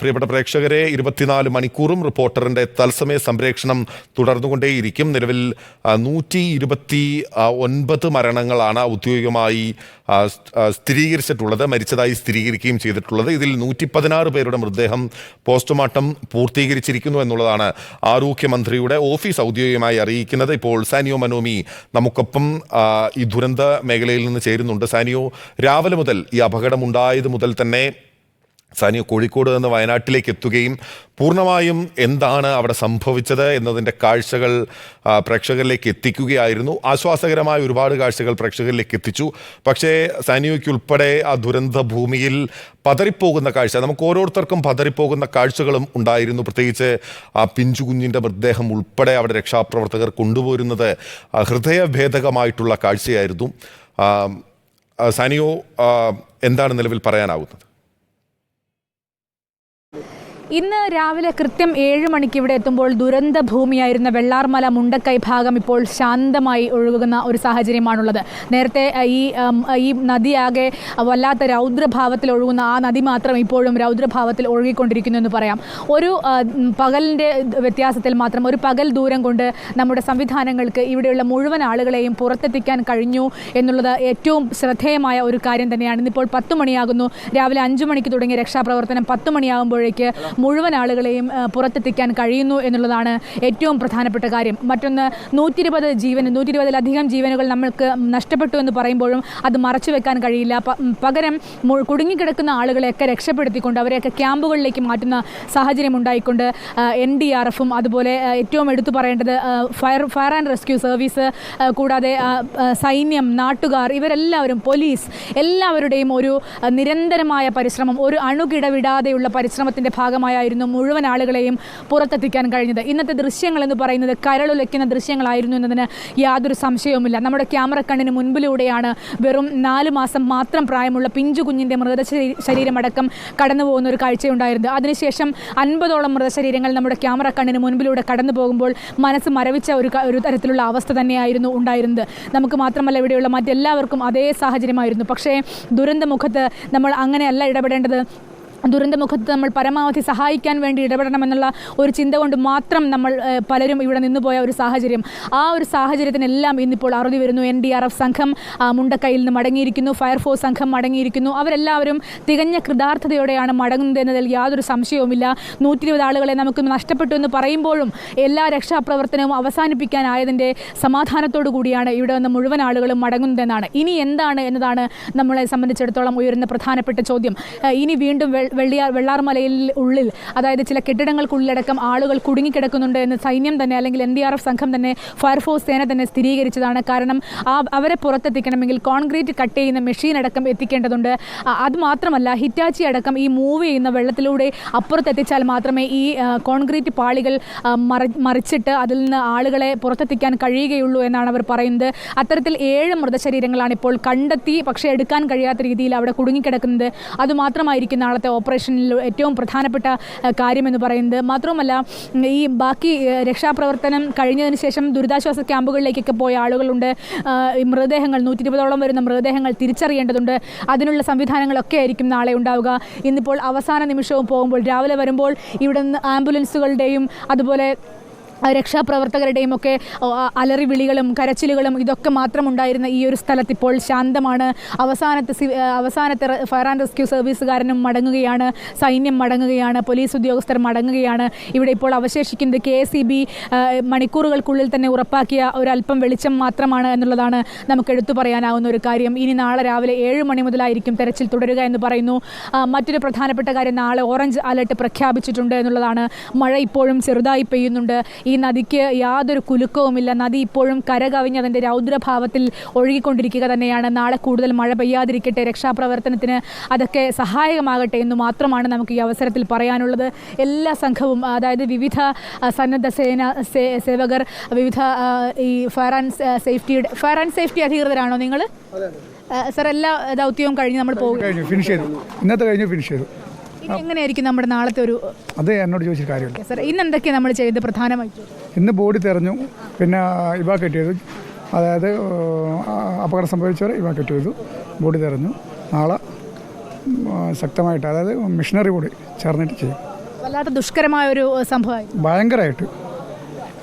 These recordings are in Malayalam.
പ്രിയപ്പെട്ട പ്രേക്ഷകരെ ഇരുപത്തിനാല് മണിക്കൂറും റിപ്പോർട്ടറിന്റെ തത്സമയ സംപ്രേഷണം തുടർന്നുകൊണ്ടേയിരിക്കും. നിലവിൽ നൂറ്റി ഇരുപത്തി ഒൻപത് മരണങ്ങളാണ് ഔദ്യോഗികമായി സ്ഥിരീകരിച്ചിട്ടുള്ളത് മരിച്ചതായി സ്ഥിരീകരിക്കുകയും ചെയ്തിട്ടുള്ളത്. ഇതിൽ നൂറ്റി പതിനാറ് പേരുടെ മൃതദേഹം പോസ്റ്റ്മോർട്ടം പൂർത്തീകരിച്ചിരിക്കുന്നു എന്നുള്ളതാണ് ആരോഗ്യമന്ത്രിയുടെ ഓഫീസ് ഔദ്യോഗികമായി അറിയിക്കുന്നത്. ഇപ്പോൾ സാനിയോ മനോമി നമുക്കൊപ്പം ഈ ദുരന്ത മേഖലയിൽ നിന്ന് ചേരുന്നുണ്ട്. സാനിയോ രാവിലെ മുതൽ ഈ അപകടമുണ്ടായത് മുതൽ തന്നെ സാനിയോ കോഴിക്കോട് നിന്ന് വയനാട്ടിലേക്ക് എത്തുകയും പൂർണമായും എന്താണ് അവിടെ സംഭവിച്ചത് എന്നതിന്റെ കാഴ്ചകൾ പ്രേക്ഷകരിലേക്ക് എത്തിക്കുകയായിരുന്നു. ആശ്വാസകരമായ ഒരുപാട് കാഴ്ചകൾ പ്രേക്ഷകരിലേക്ക് എത്തിച്ചു. പക്ഷേ സാനിയോയ്ക്ക് ഉൾപ്പെടെ ആ ദുരന്ത ഭൂമിയിൽ പതറിപ്പോകുന്ന കാഴ്ച നമുക്ക് ഓരോരുത്തർക്കും പതറിപ്പോകുന്ന കാഴ്ചകളും ഉണ്ടായിരുന്നു. പ്രത്യേകിച്ച് ആ പിഞ്ചു കുഞ്ഞിന്റെ മൃതദേഹം ഉൾപ്പെടെ അവിടെ രക്ഷാപ്രവർത്തകർ കൊണ്ടുപോരുന്നത് ഹൃദയഭേദകമായിട്ടുള്ള കാഴ്ചയായിരുന്നു. സാനിയോ എന്താണ് നിലവിൽ പറയാനാവുന്നത്? ഇന്ന് രാവിലെ കൃത്യം ഏഴ് മണിക്ക് ഇവിടെ എത്തുമ്പോൾ ദുരന്ത ഭൂമിയായിരുന്ന വെള്ളാർമല മുണ്ടക്കൈ ഭാഗം ഇപ്പോൾ ശാന്തമായി ഒഴുകുന്ന ഒരു സാഹചര്യമാണുള്ളത്. നേരത്തെ ഈ ഈ നദിയാകെ വല്ലാത്ത രൗദ്രഭാവത്തിൽ ഒഴുകുന്ന ആ നദി മാത്രം ഇപ്പോഴും രൗദ്രഭാവത്തിൽ ഒഴുകിക്കൊണ്ടിരിക്കുന്നു എന്ന് പറയാം. ഒരു പകലിന്റെ വ്യത്യാസത്തിൽ മാത്രം ഒരു പകൽ ദൂരം കൊണ്ട് നമ്മുടെ സംവിധാനങ്ങൾക്ക് ഇവിടെയുള്ള മുഴുവൻ ആളുകളെയും പുറത്തെത്തിക്കാൻ കഴിഞ്ഞു എന്നുള്ളത് ഏറ്റവും ശ്രദ്ധേയമായ ഒരു കാര്യം തന്നെയാണ്. ഇന്നിപ്പോൾ പത്ത് മണിയാകുന്നു. രാവിലെ അഞ്ചു മണിക്ക് തുടങ്ങിയ രക്ഷാപ്രവർത്തനം പത്ത് മണിയാകുമ്പോഴേക്ക് മുഴുവൻ ആളുകളെയും പുറത്തെത്തിക്കാൻ കഴിയുന്നു എന്നുള്ളതാണ് ഏറ്റവും പ്രധാനപ്പെട്ട കാര്യം. മറ്റൊന്ന് നൂറ്റി ഇരുപത് ജീവൻ നൂറ്റി ഇരുപതിലധികം ജീവനുകൾ നമ്മൾക്ക് നഷ്ടപ്പെട്ടു എന്ന് പറയുമ്പോഴും അത് മറച്ചു വെക്കാൻ കഴിയില്ല. പകരം കുടുങ്ങിക്കിടക്കുന്ന ആളുകളെയൊക്കെ രക്ഷപ്പെടുത്തിക്കൊണ്ട് അവരെയൊക്കെ ക്യാമ്പുകളിലേക്ക് മാറ്റുന്ന സാഹചര്യം ഉണ്ടായിക്കൊണ്ട് എൻ ഡി ആർ എഫും അതുപോലെ ഏറ്റവും എടുത്തു പറയേണ്ടത് fire fire and rescue service കൂടാതെ സൈന്യം നാട്ടുകാർ ഇവരെല്ലാവരും പോലീസ് എല്ലാവരുടെയും ഒരു നിരന്തരമായ പരിശ്രമം ഒരു അണുകിടവിടാതെയുള്ള പരിശ്രമത്തിന്റെ ഭാഗമായായിരുന്നു മുഴുവൻ ആളുകളെയും പുറത്തെത്തിക്കാൻ കഴിഞ്ഞത്. ഇന്നത്തെ ദൃശ്യങ്ങൾ എന്ന് പറയുന്നത് കരളുലയ്ക്കുന്ന ദൃശ്യങ്ങളായിരുന്നു എന്നതിന് യാതൊരു സംശയവുമില്ല. നമ്മുടെ ക്യാമറ കണ്ണിന് മുൻപിലൂടെയാണ് വെറും നാല് മാസം മാത്രം പ്രായമുള്ള പിഞ്ചു കുഞ്ഞിന്റെ മൃതശരീ- ശരീരമടക്കം കടന്നു പോകുന്ന ഒരു കാഴ്ചയുണ്ടായിരുന്നു അതിനുശേഷം അൻപതോളം മൃതശരീരങ്ങൾ നമ്മുടെ ക്യാമറ കണ്ണിന് മുൻപിലൂടെ കടന്നു പോകുമ്പോൾ മനസ്സ് മരവിച്ച ഒരു ഒരു തരത്തിലുള്ള അവസ്ഥ തന്നെയായിരുന്നു ഉണ്ടായിരുന്നത്. നമുക്ക് മാത്രമല്ല ഇവിടെയുള്ള മറ്റെല്ലാവർക്കും അതേ സാഹചര്യമായിരുന്നു. പക്ഷേ ദുരന്തമുഖത്ത് നമ്മൾ അങ്ങനെയല്ല ഇടപെടേണ്ടത്. ദുരന്തമുഖത്ത് നമ്മൾ പരമാവധി സഹായിക്കാൻ വേണ്ടി ഇടപെടണമെന്നുള്ള ഒരു ചിന്ത കൊണ്ട് മാത്രം നമ്മൾ പലരും ഇവിടെ നിന്നുപോയ ഒരു സാഹചര്യം. ആ ഒരു സാഹചര്യത്തിനെല്ലാം ഇന്നിപ്പോൾ അറുതി വരുന്നു. എൻ ഡി ആർ എഫ് സംഘം മുണ്ടക്കൈയിൽ നിന്ന് മടങ്ങിയിരിക്കുന്നു. ഫയർഫോഴ്സ് സംഘം മടങ്ങിയിരിക്കുന്നു. അവരെല്ലാവരും തികഞ്ഞ കൃതാർത്ഥതയോടെയാണ് മടങ്ങുന്നത് എന്നതിൽ യാതൊരു സംശയവുമില്ല. നൂറ്റി ഇരുപത് ആളുകളെ നമുക്ക് നഷ്ടപ്പെട്ടു എന്ന് പറയുമ്പോഴും എല്ലാ രക്ഷാപ്രവർത്തനവും അവസാനിപ്പിക്കാനായതിന്റെ സമാധാനത്തോടു കൂടിയാണ് ഇവിടെ വന്ന മുഴുവൻ ആളുകളും മടങ്ങുന്നതെന്നാണ്. ഇനി എന്താണ് എന്നതാണ് നമ്മളെ സംബന്ധിച്ചിടത്തോളം ഉയരുന്ന പ്രധാനപ്പെട്ട ചോദ്യം. ഇനി വീണ്ടും വെള്ളിയാർ വെള്ളാർമലയിൽ ഉള്ളിൽ അതായത് ചില കെട്ടിടങ്ങൾക്കുള്ളിലടക്കം ആളുകൾ കുടുങ്ങിക്കിടക്കുന്നുണ്ട് എന്ന് സൈന്യം തന്നെ അല്ലെങ്കിൽ എൻ ഡി ആർ എഫ് സംഘം തന്നെ ഫയർഫോഴ്സ് സേന തന്നെ സ്ഥിരീകരിച്ചതാണ്. കാരണം ആ അവരെ പുറത്തെത്തിക്കണമെങ്കിൽ കോൺക്രീറ്റ് കട്ട് ചെയ്യുന്ന മെഷീൻ അടക്കം എത്തിക്കേണ്ടതുണ്ട്. അതുമാത്രമല്ല ഹിറ്റാച്ചി അടക്കം ഈ മൂവ് ചെയ്യുന്ന വെള്ളത്തിലൂടെ അപ്പുറത്തെത്തിച്ചാൽ മാത്രമേ ഈ കോൺക്രീറ്റ് പാളികൾ മറി- മറിച്ചിട്ട് അതിൽ നിന്ന് ആളുകളെ പുറത്തെത്തിക്കാൻ കഴിയുകയുള്ളൂ എന്നാണ് അവർ പറയുന്നത്. അത്തരത്തിൽ ഏഴ് മൃതശരീരങ്ങളാണ് ഇപ്പോൾ കണ്ടെത്തി പക്ഷേ എടുക്കാൻ കഴിയാത്ത രീതിയിൽ അവിടെ കുടുങ്ങിക്കിടക്കുന്നത്. അതുമാത്രമായിരിക്കും നാളത്തെ ഓപ്പറേഷനിൽ ഏറ്റവും പ്രധാനപ്പെട്ട കാര്യമെന്ന് പറയുന്നത് മാത്രവുമല്ല ഈ ബാക്കി രക്ഷാപ്രവർത്തനം കഴിഞ്ഞതിന് ശേഷം ദുരിതാശ്വാസ ക്യാമ്പുകളിലേക്കൊക്കെ പോയ ആളുകളുണ്ട്. മൃതദേഹങ്ങൾ നൂറ്റി ഇരുപതോളം വരുന്ന മൃതദേഹങ്ങൾ തിരിച്ചറിയേണ്ടതുണ്ട്. അതിനുള്ള സംവിധാനങ്ങളൊക്കെ ആയിരിക്കും നാളെ ഉണ്ടാവുക. ഇന്നിപ്പോൾ അവസാന നിമിഷവും പോകുമ്പോൾ രാവിലെ വരുമ്പോൾ ഇവിടെ നിന്ന് ആംബുലൻസുകളുടെയും അതുപോലെ രക്ഷാപ്രവർത്തകരുടെയും ഒക്കെ അലറി വിളികളും കരച്ചിലുകളും ഇതൊക്കെ മാത്രമുണ്ടായിരുന്ന ഈ ഒരു സ്ഥലത്ത് ഇപ്പോൾ ശാന്തമാണ്. അവസാനത്തെ അവസാനത്തെ ഫയർ ആൻഡ് റെസ്ക്യൂ സർവീസുകാരനും മടങ്ങുകയാണ്. സൈന്യം മടങ്ങുകയാണ്. പോലീസ് ഉദ്യോഗസ്ഥർ മടങ്ങുകയാണ്. ഇവിടെ ഇപ്പോൾ അവശേഷിക്കുന്നത് കെ എസ് മണിക്കൂറുകൾക്കുള്ളിൽ തന്നെ ഉറപ്പാക്കിയ ഒരല്പം വെളിച്ചം മാത്രമാണ് എന്നുള്ളതാണ് നമുക്ക് എടുത്തു പറയാനാവുന്ന ഒരു കാര്യം. ഇനി നാളെ രാവിലെ ഏഴ് മണി മുതലായിരിക്കും തെരച്ചിൽ തുടരുക എന്ന് പറയുന്നു. മറ്റൊരു പ്രധാനപ്പെട്ട കാര്യം നാളെ ഓറഞ്ച് അലർട്ട് പ്രഖ്യാപിച്ചിട്ടുണ്ട് എന്നുള്ളതാണ്. മഴ ഇപ്പോഴും ചെറുതായി പെയ്യുന്നുണ്ട്. ഈ നദിക്ക് യാതൊരു കുലുക്കവുമില്ല. നദി ഇപ്പോഴും കരകവിഞ്ഞ് അതിന്റെ രൗദ്രഭാവത്തിൽ ഒഴുകിക്കൊണ്ടിരിക്കുക തന്നെയാണ്. നാളെ കൂടുതൽ മഴ പെയ്യാതിരിക്കട്ടെ. രക്ഷാപ്രവർത്തനത്തിന് അതൊക്കെ സഹായകമാകട്ടെ എന്ന് മാത്രമാണ് നമുക്ക് ഈ അവസരത്തിൽ പറയാനുള്ളത്. എല്ലാ സംഘവും അതായത് വിവിധ സന്നദ്ധ സേന സേവകർ വിവിധ ഈ ഫയർ ആൻഡ് സേഫ്റ്റിയുടെ ഫയർ ആൻഡ് സേഫ്റ്റി അധികൃതരാണോ നിങ്ങൾ? സർ എല്ലാ ദൗത്യവും കഴിഞ്ഞ് നമ്മൾ പോകും കഴിഞ്ഞു ഫിനിഷ് ചെയ്തു. ഇന്നത്തെ കഴിഞ്ഞ് ഫിനിഷ് ചെയ്തു. എങ്ങനെയായിരിക്കും നമ്മുടെ നാളത്തെ ഒരു അത് എന്നോട് ചോദിച്ച കാര്യമില്ല സർ ഇന്ന് എന്തൊക്കെയാണ് നമ്മൾ ചെയ്ത് പ്രധാനമായിട്ടും? ഇന്ന് ബോഡി തെരഞ്ഞു പിന്നെ ഇവാക്കറ്റ് ചെയ്തു. അതായത് അപകടം സംഭവിച്ചവരെ ഇവാക്കറ്റ് ചെയ്തു. ബോഡി തെരഞ്ഞു നാളെ ശക്തമായിട്ട് അതായത് മിഷനറി കൂടി ചേർന്നിട്ട് ചെയ്യും. വല്ലാത്ത ദുഷ്കരമായ ഒരു സംഭവമായിരുന്നു. ഭയങ്കരമായിട്ട്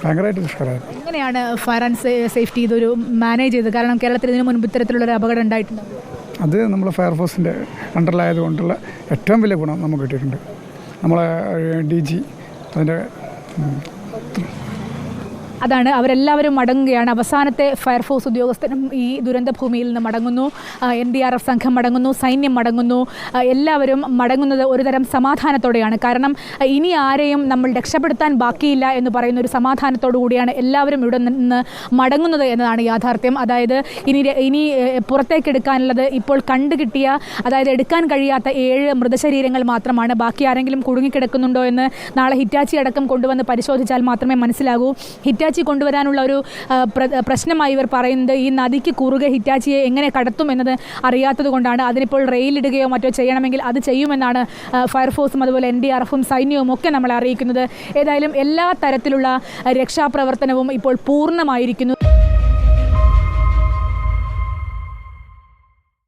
ഭയങ്കരമായിട്ട് ദുഷ്കരമായിരുന്നു. എങ്ങനെയാണ് ഫയർ ആൻഡ് സേഫ്റ്റി ഇതൊരു മാനേജ് ചെയ്തത്? കാരണം കേരളത്തിൽ ഇതിനു മുൻപ് ഇത്തരത്തിലുള്ള ഒരു അപകടം ഉണ്ടായിട്ടുണ്ട്. അത് നമ്മൾ ഫയർഫോഴ്സിന്റെ അണ്ടറിലായതുകൊണ്ടുള്ള ഏറ്റവും വലിയ ഗുണം നമുക്ക് കിട്ടിയിട്ടുണ്ട്. നമ്മളെ ഡി ജി അതിന്റെ അതാണ്. അവരെല്ലാവരും മടങ്ങുകയാണ്. അവസാനത്തെ ഫയർഫോഴ്സ് ഉദ്യോഗസ്ഥരും ഈ ദുരന്ത ഭൂമിയിൽ നിന്ന് മടങ്ങുന്നു. എൻ ഡി ആർ എഫ് സംഘം മടങ്ങുന്നു. സൈന്യം മടങ്ങുന്നു. എല്ലാവരും മടങ്ങുന്നത് ഒരുതരം സമാധാനത്തോടെയാണ്. കാരണം ഇനി ആരെയും നമ്മൾ രക്ഷപ്പെടുത്താൻ ബാക്കിയില്ല എന്ന് പറയുന്ന ഒരു സമാധാനത്തോടു കൂടിയാണ് എല്ലാവരും ഇവിടെ നിന്ന് മടങ്ങുന്നത് എന്നതാണ് യാഥാർത്ഥ്യം. അതായത് ഇനി ഇനി പുറത്തേക്കെടുക്കാനുള്ളത് ഇപ്പോൾ കണ്ടു കിട്ടിയ അതായത് എടുക്കാൻ കഴിയാത്ത ഏഴ് മൃതശരീരങ്ങൾ മാത്രമാണ്. ബാക്കി ആരെങ്കിലും കുടുങ്ങിക്കിടക്കുന്നുണ്ടോ എന്ന് നാളെ ഹിറ്റാച്ചി അടക്കം കൊണ്ടുവന്ന് പരിശോധിച്ചാൽ മാത്രമേ മനസ്സിലാകൂ. ഹിറ്റാച്ചി കൊണ്ടുവരാനുള്ള ഒരു പ്രശ്നമായി ഇവർ പറയുന്നത് ഈ നദിക്ക് കുറുകെ ഹിറ്റാച്ചിയെ എങ്ങനെ കടത്തും എന്നത് അറിയാത്തത് കൊണ്ടാണ്. അതിനിപ്പോൾ റെയിലിടുകയോ മറ്റോ ചെയ്യണമെങ്കിൽ അത് ചെയ്യുമെന്നാണ് ഫയർഫോഴ്സും അതുപോലെ എൻ ഡി ആർ എഫും സൈന്യവും ഒക്കെ നമ്മളെ അറിയിക്കുന്നത്. ഏതായാലും എല്ലാ തരത്തിലുള്ള രക്ഷാപ്രവർത്തനവും ഇപ്പോൾ പൂർണമായിരിക്കുന്നു.